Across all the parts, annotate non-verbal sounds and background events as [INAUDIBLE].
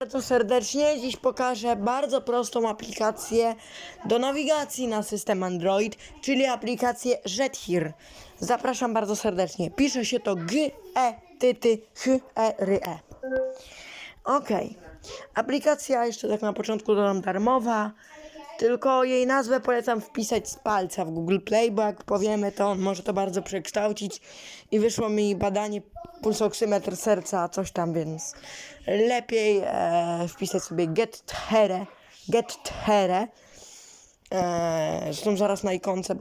bardzo serdecznie. Dziś pokażę bardzo prostą aplikację do nawigacji na system Android, czyli aplikację Jethir. Zapraszam bardzo serdecznie. Pisze się to G E T T H E R E. Ok. Aplikacja jeszcze tak na początku dodam darmowa. Tylko jej nazwę polecam wpisać z palca w Google Play, bo jak powiemy, to on może to bardzo przekształcić. I wyszło mi badanie pulsoksymetr serca, coś tam, więc lepiej e, wpisać sobie get here, get here. E, zresztą zaraz na ikonce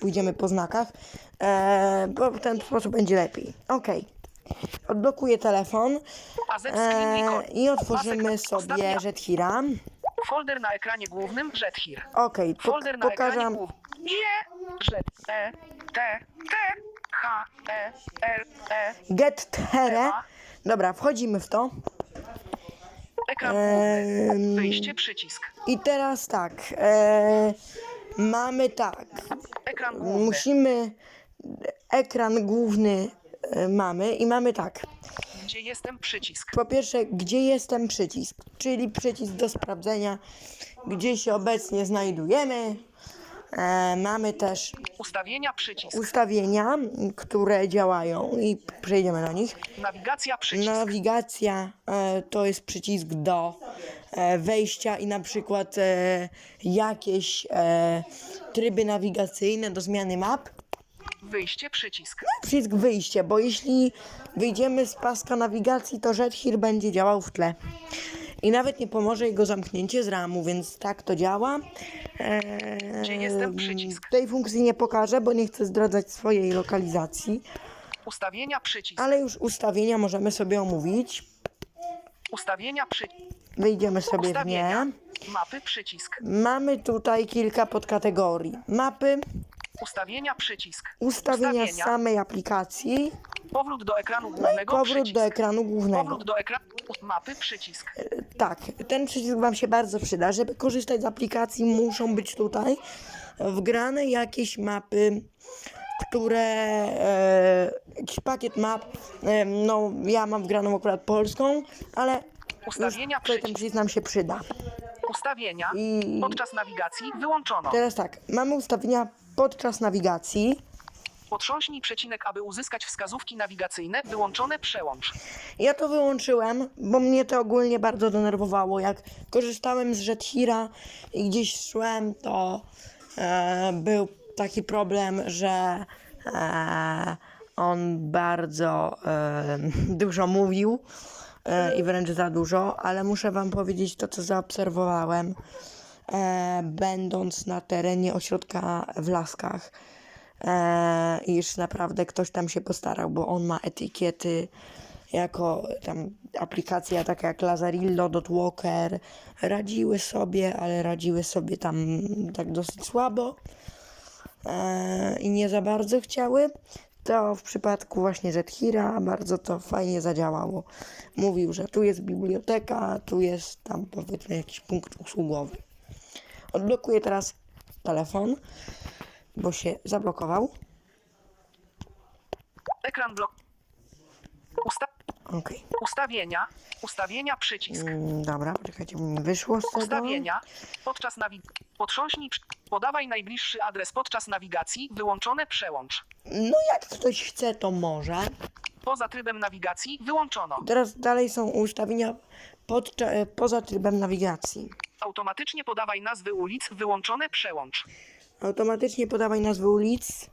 pójdziemy po znakach, e, bo w ten sposób będzie lepiej. Ok. Odblokuję telefon e, i otworzymy sobie ostatnia. Jethira. Folder na ekranie głównym Jethir. Okej, po, Folder na ekranie pokażę. J, Jet, E, T, T, H, E, R, E. Get Tere. Dobra, wchodzimy w to. Ekran główny. Wyjście przycisk. I teraz tak. E, mamy tak. Ekran główny. Musimy. Ekran główny e, mamy i mamy tak. Gdzie jestem przycisk. Po pierwsze, gdzie jestem przycisk, czyli przycisk do sprawdzenia, gdzie się obecnie znajdujemy. E, mamy też Ustawienia przycisk. ustawienia, które działają i przejdziemy do nich. Nawigacja przycisk. Nawigacja e, to jest przycisk do e, wejścia i na przykład e, jakieś e, tryby nawigacyjne do zmiany map. Wyjście przycisk. Przycisk wyjście, bo jeśli wyjdziemy z paska nawigacji, to Jethir będzie działał w tle. I nawet nie pomoże jego zamknięcie z ramu, więc tak to działa. E, Gdzie jestem przycisk. Tej funkcji nie pokażę, bo nie chcę zdradzać swojej lokalizacji, Ustawienia przycisk. ale już ustawienia możemy sobie omówić. Ustawienia przycisk. Wyjdziemy sobie w Ustawienia. nie. Mapy przycisk. Mamy tutaj kilka podkategorii. Mapy, Ustawienia przycisk. ustawienia Ustawienia. samej aplikacji, Powrót do ekranu no głównego powrót przycisk. do ekranu głównego. Powrót do ekranu. Mapy przycisk. Tak, ten przycisk Wam się bardzo przyda. Żeby korzystać z aplikacji, muszą być tutaj wgrane jakieś mapy, które. E, jakiś pakiet map. E, no, ja mam wgraną akurat polską, ale. Ustawienia tutaj ten przycisk. przycisk nam się przyda. Ustawienia. I- Podczas nawigacji wyłączono. Teraz tak, mamy ustawienia podczas nawigacji. Potrząśnij przecinek, aby uzyskać wskazówki nawigacyjne. Wyłączone przełącz. Ja to wyłączyłem, bo mnie to ogólnie bardzo denerwowało. Jak korzystałem z Jethira i gdzieś szłem, to e, był taki problem, że e, on bardzo e, [LAUGHS] dużo mówił e, i wręcz za dużo, ale muszę Wam powiedzieć to, co zaobserwowałem, e, będąc na terenie ośrodka w Laskach. E, iż naprawdę ktoś tam się postarał, bo on ma etykiety jako tam aplikacja taka jak Lazarillo, Dotwalker radziły sobie, ale radziły sobie tam tak dosyć słabo e, i nie za bardzo chciały. To w przypadku właśnie Jethira bardzo to fajnie zadziałało. Mówił, że tu jest biblioteka, tu jest tam powiedzmy jakiś punkt usługowy. Odblokuję teraz telefon, bo się zablokował. Ekran blok. Usta ustawienia. Ustawienia przycisk. Mm, Dobra, poczekajcie, mi wyszło z tego. Ustawienia. Podczas nawigacji. Potrząśnij. Podawaj najbliższy adres podczas nawigacji. Wyłączone przełącz. No jak ktoś chce, to może. Poza trybem nawigacji wyłączono. Teraz dalej są ustawienia podcza- e, poza trybem nawigacji. Automatycznie podawaj nazwy ulic. Wyłączone przełącz. Automatycznie podawaj nazwy ulic.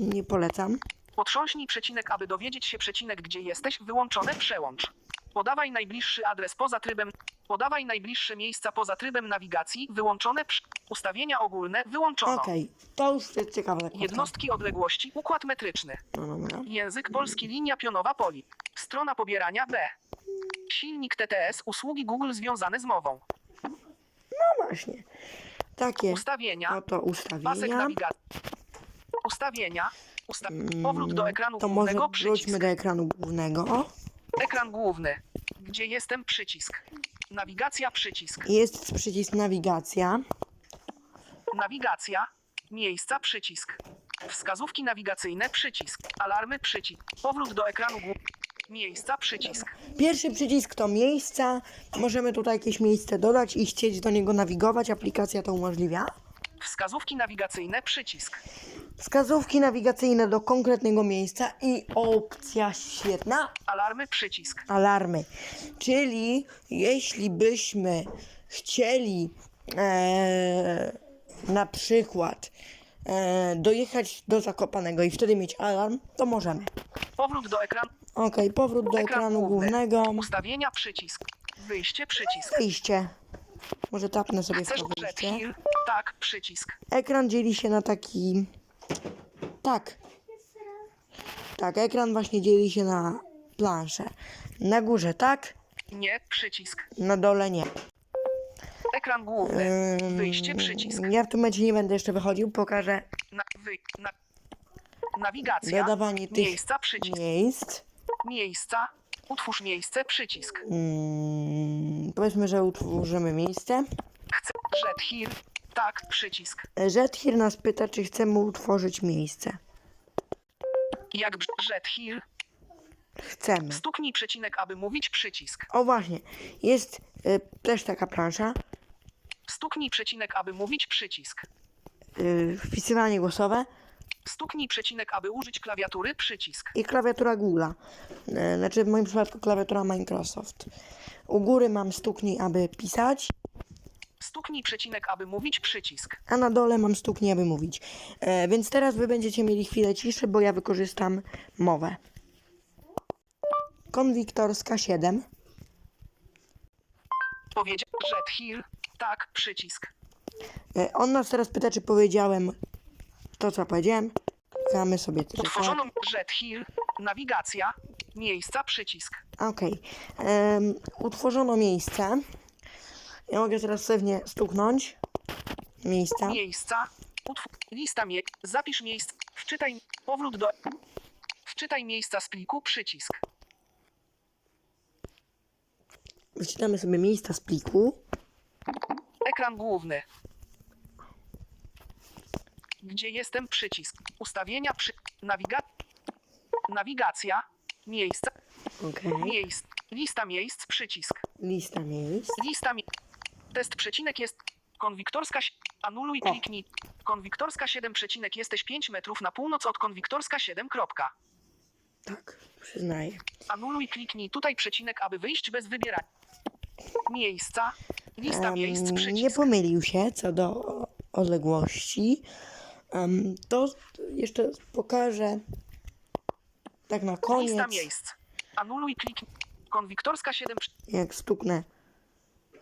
Nie polecam. Potrząśnij przecinek, aby dowiedzieć się przecinek, gdzie jesteś. Wyłączone przełącz. Podawaj najbliższy adres poza trybem. Podawaj najbliższe miejsca poza trybem nawigacji. Wyłączone przy... Ustawienia ogólne. Wyłączono. Okej, to już jest ciekawe. Jednostki odległości. Układ metryczny. No dobra. Język polski. Linia pionowa poli. Strona pobierania B. Silnik TTS. Usługi Google związane z mową. No właśnie. Takie Ustawienia. oto Pasek ustawienia. nawigacji. Ustawienia. Usta... Powrót do ekranu To może głównego. wróćmy Przycisk. do ekranu głównego. Ekran główny. Gdzie jestem? Przycisk. Nawigacja. Przycisk. Jest przycisk nawigacja. Nawigacja. Miejsca. Przycisk. Wskazówki nawigacyjne. Przycisk. Alarmy. Przycisk. Powrót do ekranu głównego. Miejsca przycisk. Pierwszy przycisk to miejsca. Możemy tutaj jakieś miejsce dodać i chcieć do niego nawigować. Aplikacja to umożliwia. Wskazówki nawigacyjne przycisk. Wskazówki nawigacyjne do konkretnego miejsca i opcja świetna, Alarmy przycisk. alarmy. Czyli jeśli byśmy chcieli e, na przykład e, dojechać do Zakopanego i wtedy mieć alarm, to możemy. Powrót do ekranu. Ok, powrót do Ekran ekranu główny. głównego. Ustawienia przycisk. Wyjście przycisk. Wyjście. Może tapnę sobie w Chcesz to wyjście. Tak, przycisk. Ekran dzieli się na taki. Tak. Tak, ekran właśnie dzieli się na planszę. Na górze tak, Nie, przycisk. na dole nie. Ekran główny. Wyjście przycisk. Ja w tym momencie nie będę jeszcze wychodził, pokażę Na, wy, na, nawigacja. dodawanie tych Miejsca przycisk. miejsc. Miejsca. Utwórz miejsce przycisk. Mm, powiedzmy, że utworzymy miejsce. Chcę Jet Hill? Tak, przycisk. Jethir nas pyta, czy chcemy utworzyć miejsce. Jak Jet Hill? Chcemy. Stuknij przecinek, aby mówić przycisk. O właśnie, jest y, też taka plansza. Stuknij przecinek, aby mówić przycisk. Y, wpisywanie głosowe. Stuknij przecinek, aby użyć klawiatury przycisk. i klawiatura Google'a. E, Znaczy w moim przypadku klawiatura Microsoft. U góry mam stuknij, aby pisać, Stuknij przecinek, aby mówić przycisk. a na dole mam stuknij, aby mówić. E, więc teraz wy będziecie mieli chwilę ciszy, bo ja wykorzystam mowę. Konwiktorska 7. Powiedział Hill? Tak, przycisk. E, on nas teraz pyta, czy powiedziałem to, co powiedziałem. Klikamy sobie tylko. Utworzono Jet Hill. Nawigacja. Miejsca przycisk. Okej. Em, Utworzono miejsce. Ja mogę teraz pewnie stuknąć. Miejsca. Miejsca. Utwórz. Lista mie. Zapisz miejsce. Wczytaj. Powrót do. Wczytaj miejsca z pliku przycisk. Wczytamy sobie miejsca z pliku. Ekran główny. Gdzie jestem przycisk. Ustawienia przy. Nawiga... Nawigacja. Miejsca. Okej. Miejsc. Lista miejsc przycisk. Lista miejsc. Lista mi... Test przecinek jest... Konwiktorska... Anuluj, O. kliknij. Konwiktorska 7 przecinek jesteś 5 metrów na północ od konwiktorska 7 kropka. Tak, przyznaję. Anuluj, kliknij tutaj przecinek, aby wyjść bez wybierania. Miejsca. Lista Em, miejsc nie przycisk. pomylił się co do odległości. Em, to jeszcze pokażę tak na koniec, Lista miejsc. Anuluj, kliknij. Konwiktorska 7 przy- jak stuknę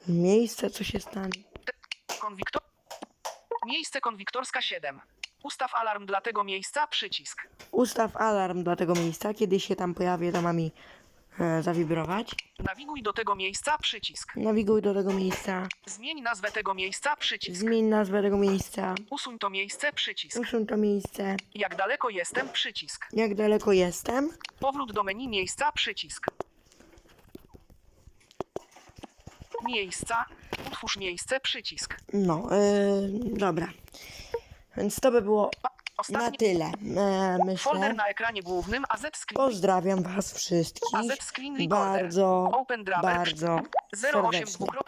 miejsce, co się stanie. Konwiktor... Miejsce konwiktorska 7. Ustaw alarm dla tego miejsca, przycisk. Ustaw alarm dla tego miejsca, kiedy się tam pojawię, to ma mi e, zawibrować. Nawiguj do tego miejsca, przycisk. Nawiguj do tego miejsca, Zmień nazwę tego miejsca, przycisk. zmień nazwę tego miejsca, Usuń to miejsce, przycisk. usuń to miejsce, Jak daleko jestem, przycisk. jak daleko jestem. Powrót do menu miejsca, przycisk. Miejsca. Utwórz miejsce, przycisk. No, e, dobra. Więc to by było Pa- na Ostatni tyle. E, myślę. folder na ekranie głównym AZ Screen. Pozdrawiam Was wszystkich AZ Screen Recorder. bardzo, Open Driver. bardzo 08 serdecznie. dwukropek